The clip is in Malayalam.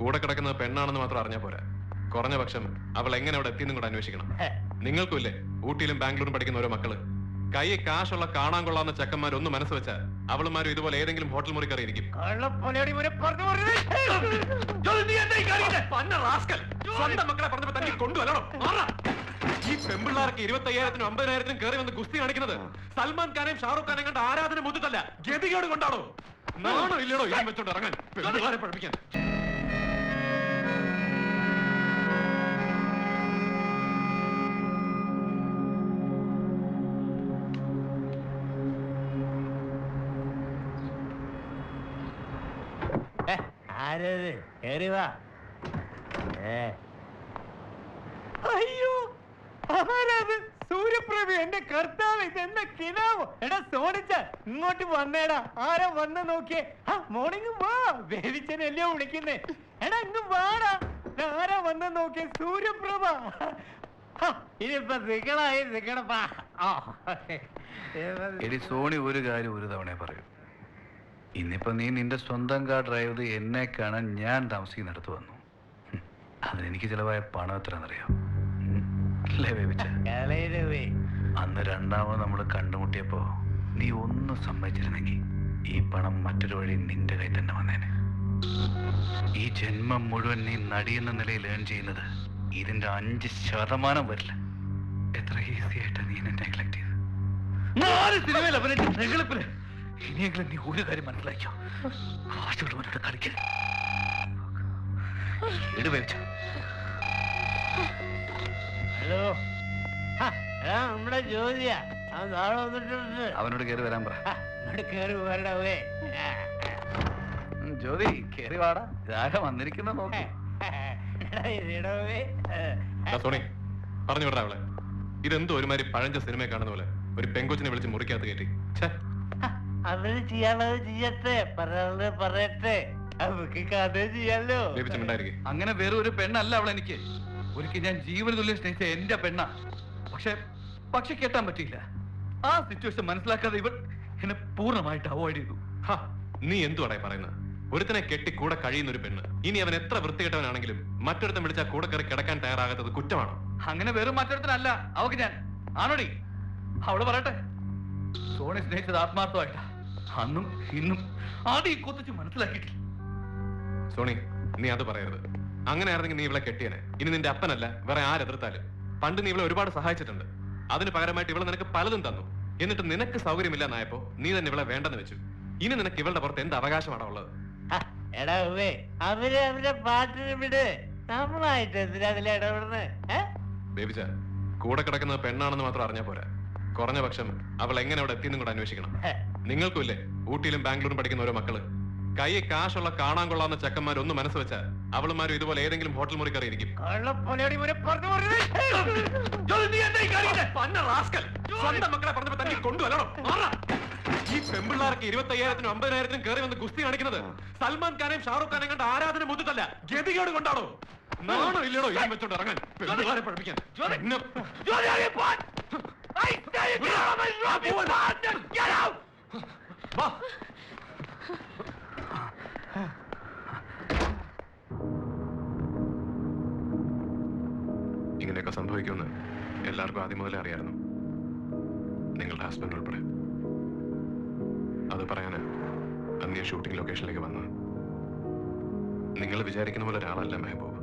കൂടെ കിടക്കുന്നത് പെണ്ണാണെന്ന് മാത്രം അറിഞ്ഞാൽ പോരാ. കുറഞ്ഞ പക്ഷം അവൾ എങ്ങനെ അവിടെ എത്തിയെന്നും കൂടെ അന്വേഷിക്കണം. നിങ്ങൾക്കുമില്ലേ ഊട്ടിയിലും ബാംഗ്ലൂരും പഠിക്കുന്ന ഓരോ മക്കൾ? കൈ കാശുള്ള കാണാൻ കൊള്ളാവുന്ന ചെക്കന്മാർ ഒന്ന് മനസ്സ് വെച്ചാൽ അവളുമാരും ഇതുപോലെ ഏതെങ്കിലും ഹോട്ടൽ മുറി കയറിയിരിക്കും. സ്വന്തം മക്കളെ പറഞ്ഞപ്പോ തന്നെ കൊണ്ടുവരണം ഈ പെമ്പിള്ളാർക്ക് ഇരുപത്തയ്യായിരത്തിനും അമ്പതിനായിരത്തിനും കയറി വന്ന് ഗുസ്തി കാണിക്കുന്നത് സൽമാൻ ഖാനെയും ഷാറുഖ് ഖാനെയും കണ്ട ആരാധന മുതിട്ടല്ല ഗതികേട് കൊണ്ടാണോ? നാണോ ഇല്ലടോ ഇതും വെച്ചോണ്ട് ഇറങ്ങാൻ. പെമ്പിള്ളാരെ പഠിപ്പിക്കാൻ. ആരത്? കേറി വാ. ഏ. അയ്യോ ആരത്? സൂര്യപ്രഭ എന്റെ കർത്താവ് ഇതെന്താ കിനാവോ? എടാ സോണിച്ച ഇങ്ങോട്ട് വന്നേടാ. ആരാ വന്ന് നോക്കിയേ? ആ മോർണിംഗ് വാ. വേവിച്ചനല്ലയോ വിളിക്കുന്നേ. എടാ ഇങ്ങ് വാടാ. ആരാ വന്ന് നോക്കിയേ? സൂര്യപ്രഭ. ഹാ, ഇനിയിപ്പൊ നിക്കണപ്പാ ആ എടി സോണി ഒരു കാര്യം ഒരു തവണ പറയൂ. ഇന്നിപ്പോ നീ നിന്റെ സ്വന്തം കാർ ഡ്രൈവ് ചെയ്ത് എന്നെ കാണാൻ ഞാൻ താമസിക്കുന്നിടത്ത് വന്നു. അതിനെനിക്ക് ചിലവായ പണം എത്രയാണെന്നറിയാം? ഉം, അല്ലേ ബേബിച്ച? അന്ന് രണ്ടാമത് നമ്മൾ കണ്ടുമുട്ടിയപ്പോ നീ ഒന്നും സമ്മതിച്ചിരുന്നെങ്കിൽ ഈ പണം മറ്റൊരു വഴി നിന്റെ കയ്യിൽ തന്നെ വന്നേനെ. ഈ ജന്മം മുഴുവൻ നീ നടിയെന്ന നിലയിൽ ഏൺ ചെയ്യുന്നത് ഇതിന്റെ അഞ്ച് ശതമാനം വരില്ല. എത്ര ഈസി ആയിട്ടാ നീ എന്നെ നെഗ്ലക്ട് ചെയ്ത് നാല് സിനിമയിൽ ഇനിയെങ്കിലും നീ ഒരു കാര്യം മനസ്സിലാക്കിയോ? ആശുപത്രിയോട് കളിക്കരുത് ഇടുപയോഗിച്ച ഹലോ. നമ്മുടെ ജ്യോതിയാ അവൻ നാളെ വന്നിട്ടുണ്ട്. അവനോട് കയറി വരാൻ പറ. ആ, ഇങ്ങോട്ട് കയറി വരണവേ ജ്യോതി കയറി വാടാ. ഇതാരാ വന്നിരിക്കുന്ന നോക്കി. സോണി പറഞ്ഞു വിടാ അവളെ. ഇതെന്തോ ഒരുമാതിരി പഴഞ്ച സിനിമ കാണുന്ന പോലെ. ഒരു പെങ്കൊച്ചിനെ വിളിച്ച് മുറിക്കകത്ത് കയറ്റി. ഛേ. അവർ ചെയ്യാനുള്ളത് ചെയ്യട്ടെ. പറയാനുള്ളത് പറയട്ടെ. അവർക്ക് കഥ ചെയ്യാലോ. അങ്ങനെ വേറെ ഒരു പെണ്ണല്ല അവൾ എനിക്ക്. ഒരിക്കൽ ഞാൻ ജീവന തുല്യം സ്നേഹിച്ച എന്റെ പെണ്ണാ. പക്ഷെ പക്ഷെ കേട്ടാൻ പറ്റിയില്ല. ആ സിറ്റുവേഷൻ മനസ്സിലാക്കാതെ ഇവൾ എന്നെ പൂർണമായിട്ട് അവോയ്ഡ് ചെയ്തു. ഹ, നീ എന്തുവാടാ പറയുന്നത്? ഒരുത്തനെ കെട്ടി കൂടെ കഴിയുന്ന ഒരു പെണ്ണ്. ഇനി അവൻ എത്ര വൃത്തികെട്ടവനാണെങ്കിലും മറ്റൊരുത്തൻ വിളിച്ചാൽ കൂടെ കയറി കിടക്കാൻ തയ്യാറാകാത്തത് കുറ്റമാണ്? അങ്ങനെ വെറും മറ്റൊരുത്തനല്ല. അവക്ക് ഞാൻ. ആണോടി? അവൾ പറയട്ടെ. സോണി സ്നേഹിച്ചത് ആത്മാർത്ഥമായിട്ടാ. അന്നും ഇന്നും ആദ്യം കൊത്തച്ച് മനസ്സിലാക്കിയിട്ടില്ല. സോണി നീ അത് പറയരുത്. അങ്ങനെ ആയിരുന്നെങ്കിൽ നീ ഇവളെ കെട്ടിയനെ. ഇനി നിന്റെ അപ്പനല്ല വേറെ ആരെതിർത്താലും പണ്ട് നീ ഇവളെ ഒരുപാട് സഹായിച്ചിട്ടുണ്ട്. അതിന് പകരമായിട്ട് ഇവളെ നിനക്ക് പലതും തന്നു. എന്നിട്ട് നിനക്ക് സൗകര്യമില്ലെന്നായപ്പോ നീ തന്നെ ഇവളെ വേണ്ടെന്ന് വെച്ചു. ഇനി നിനക്ക് ഇവളുടെ പുറത്ത് എന്ത് അവകാശമാണ് ഉള്ളത്? എടാ ഉവ്വേ അവർ അവരുടെ പാട്ടിന് വിട്. നമ്മളായിട്ട് എന്തിനാ അതിൽ ഇടപെടുന്നത് ഏ? ബേബിച്ച കൂടെ കിടക്കുന്നത് പെണ്ണാണെന്ന് മാത്രം അറിഞ്ഞാ പോരാ. കുറഞ്ഞ പക്ഷം അവൾ എങ്ങനെ അവിടെ എത്തിയെന്നും കൂടെ അന്വേഷിക്കണം. നിങ്ങൾക്കുമില്ലേ ഊട്ടിയിലും ബാംഗ്ലൂരും പഠിക്കുന്ന ഓരോ മക്കൾ? കൈ കാശുള്ള കാണാൻ കൊള്ളാവുന്ന ചെക്കന്മാർ ഒന്ന് മനസ്സ് വെച്ച അവളുമാരും ഇതുപോലെ ഏതെങ്കിലും ഹോട്ടൽ മുറി കറിയിരിക്കും. സ്വന്തം മക്കളെ പറഞ്ഞപ്പോ തന്നെ കൊണ്ടുവരണം ഈ പെമ്പിള്ളാർക്ക് ഇരുപത്തി അയ്യായിരത്തിനും അമ്പതിനായിരത്തിനും കയറി വന്ന് ഗുസ്തി കാണിക്കുന്നത് സൽമാൻ ഖാനെയും ഷാറുഖ് ഖാനെയും കണ്ട ആരാധന മുതിട്ടല്ല ഗതികേട് കൊണ്ടാണോ? നാണോ ഇല്ലടോ ഇതും വെച്ചോണ്ട് ഇറങ്ങാൻ? പെമ്പിള്ളാരെ പഠിപ്പിക്കാൻ. Get വാ. ഇങ്ങനെയൊക്കെ സംഭവിക്കുമെന്ന് എല്ലാവർക്കും ആദ്യം മുതലേ അറിയായിരുന്നു. നിങ്ങളുടെ ഹസ്ബൻഡ് ഉൾപ്പെടെ. അത് പറയാന് അന്ന് ഷൂട്ടിംഗ് ലൊക്കേഷനിലേക്ക് വന്നത് നിങ്ങൾ വിചാരിക്കുന്ന പോലെ ഒരാളല്ല മെഹബൂബ്.